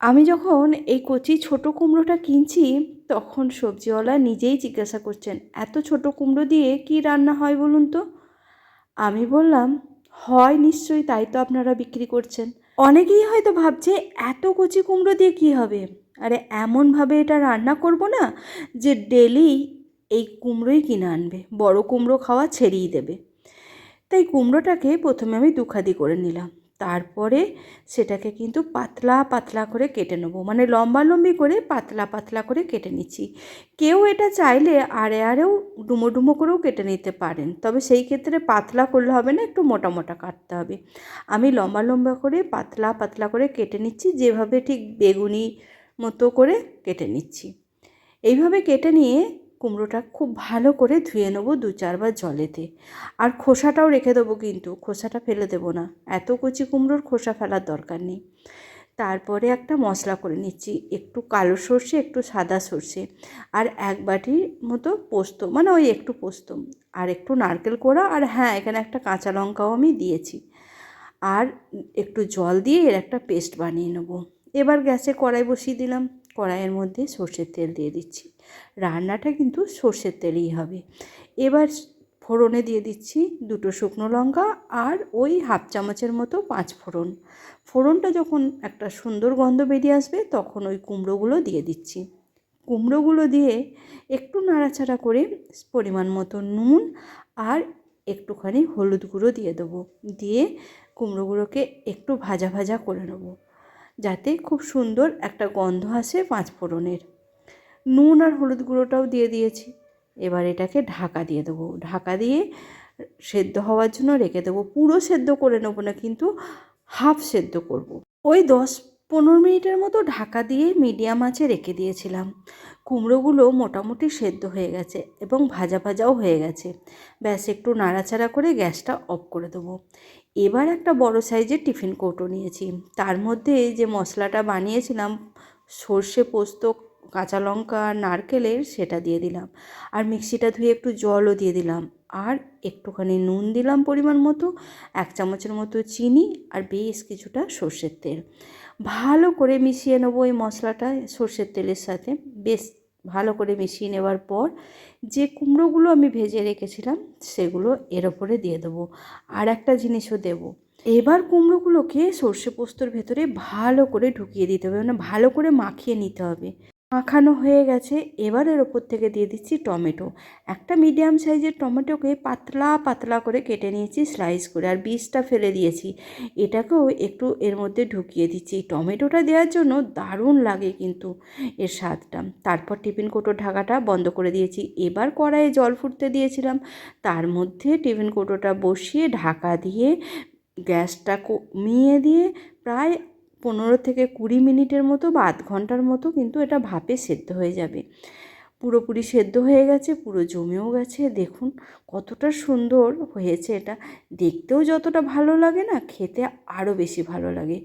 আমি যখন এই কচি ছোট কুমড়োটা কিনছি, তখন সবজিওয়ালা নিজেই জিজ্ঞাসা করছেন, এত ছোট কুমড়ো দিয়ে কি রান্না হয় বলুন তো? আমি বললাম, হয় নিশ্চয়ই, তাই তো আপনারা বিক্রি করছেন। অনেকেই হয়তো ভাবছে, এত কচি কুমড়ো দিয়ে কী হবে? আরে, এমনভাবে এটা রান্না করব না যে ডেলি এই কুমড়োই কিনে আনবে, বড় কুমড়ো খাওয়া ছেড়েই দেবে। তাই কুমড়োটাকে প্রথমে আমি দুখাদি করে নিলাম। তারপরে সেটাকে কিন্তু পাতলা পাতলা করে কেটে নেব। মানে লম্বা লম্বি করে পাতলা পাতলা করে কেটে নিচ্ছি। কেউ এটা চাইলে আড়ে আড়েও ডুমো ডুমো করেও কেটে নিতে পারেন। তবে সেই ক্ষেত্রে পাতলা করলে হবে না, একটু মোটা মোটা কাটতে হবে। আমি লম্বা লম্বা করে পাতলা পাতলা করে কেটে নিচ্ছি, যেভাবে ঠিক বেগুনি মতো করে কেটে নিচ্ছি। এইভাবে কেটে নিয়ে কুমড়োটা খুব ভালো করে ধুয়ে নেব দু চারবার জলেতে। আর খোসাটাও রেখে দেবো কিন্তু, খোসাটা ফেলে দেবো না। এত কচি কুমড়োর খোসা ফেলার দরকার নেই। তারপরে একটা মশলা করে নিচ্ছি, একটু কালো সর্ষে, একটু সাদা সর্ষে। আর এক বাটির মতো পোস্ত মানে ওই একটু পোস্ত। আর একটু নারকেল কোড়া, আর হ্যাঁ এখানে একটা কাঁচা লঙ্কাও আমি দিয়েছি। আর একটু জল দিয়ে এর একটা পেস্ট বানিয়ে নেব। এবার গ্যাসে কড়াই বসিয়ে দিলাম। কড়াইয়ের মধ্যে সর্ষের তেল দিয়ে দিচ্ছি। রান্নাটা কিন্তু সর্ষের তেলেই হবে। এবার ফোড়নে দিয়ে দিচ্ছি দুটো শুকনো লঙ্কা আর ওই হাফ চামচের মতো পাঁচ ফোড়ন। ফোড়নটা যখন একটা সুন্দর গন্ধ বেরিয়ে আসবে তখন ওই কুমড়োগুলো দিয়ে দিচ্ছি। কুমড়োগুলো দিয়ে একটু নাড়াচাড়া করে পরিমাণ মতো নুন আর একটুখানি হলুদ গুঁড়ো দিয়ে দেবো। দিয়ে কুমড়োগুলোকে একটু ভাজা ভাজা করে নেব। যাতে খুব সুন্দর একটা গন্ধ আসে পাঁচফোড়নের নুন আর হলুদ গুঁড়োটাও দিয়ে দিয়েছি। এবার এটাকে ঢাকা দিয়ে দেবো। ঢাকা দিয়ে সেদ্ধ হওয়ার জন্য রেখে দেবো। পুরো সেদ্ধ করে নেব না, কিন্তু হাফ সেদ্ধ করব। ওই দশ পনেরো মিনিটের মতো ঢাকা দিয়ে মিডিয়াম আঁচে রেখে দিয়েছিলাম। কুমড়োগুলো মোটামুটি সেদ্ধ হয়ে গেছে এবং ভাজা ভাজাও হয়ে গেছে। ব্যাস, একটু নাড়াচাড়া করে গ্যাসটা অফ করে দেবো। এবার একটা বড় সাইজের টিফিন কৌটো নিয়েছি। তার মধ্যে যে মশলাটা বানিয়েছিলাম, সর্ষে পোস্ত, কাঁচা লঙ্কা নারকেলের, সেটা দিয়ে দিলাম। আর মিক্সিটা ধুয়ে একটু জলও দিয়ে দিলাম। আর একটুখানি নুন দিলাম পরিমাণ মতো, এক চামচের মতো চিনি আর বেশ কিছুটা সর্ষের তেল। ভালো করে মিশিয়ে নেব এই মশলাটা সর্ষের তেলের সাথে। বেশ ভালো করে মিশিয়ে নেওয়ার পর যে কুমড়োগুলো আমি ভেজে রেখেছিলাম সেগুলো এর ওপরে দিয়ে দেবো। আর একটা জিনিসও দেবো। এবার কুমড়োগুলোকে সর্ষে পোস্তর ভেতরে ভালো করে ঢুকিয়ে দিতে হবে মানে ভালো করে মাখিয়ে নিতে হবে। মাখানো হয়ে গেছে। এবার এর ওপর থেকে দিয়ে দিচ্ছি টমেটো। একটা মিডিয়াম সাইজের টমেটোকে পাতলা পাতলা করে কেটে নিয়েছি, স্লাইস করে। আর বীজটা ফেলে দিয়েছি। এটাকেও একটু এর মধ্যে ঢুকিয়ে দিচ্ছি। টমেটোটা দেওয়ার জন্য দারুণ লাগে কিন্তু এর স্বাদটা। তারপর টিফিন কোটোর ঢাকাটা বন্ধ করে দিয়েছি। এবার কড়াইয়ে জল ফুটতে দিয়েছিলাম। তার মধ্যে টিফিন কোটোটা বসিয়ে ঢাকা দিয়ে গ্যাসটা কমিয়ে দিয়ে প্রায় পনেরো থেকে কুড়ি মিনিটের মতো বা আধ ঘণ্টার মতো কিন্তু এটা ভাপে সেদ্ধ হয়ে যাবে। পুরোপুরি সেদ্ধ হয়ে গেছে, পুরো জমেও গেছে। দেখুন কতটা সুন্দর হয়েছে এটা। দেখতেও যতটা ভালো লাগে না, খেতে আরও বেশি ভালো লাগে।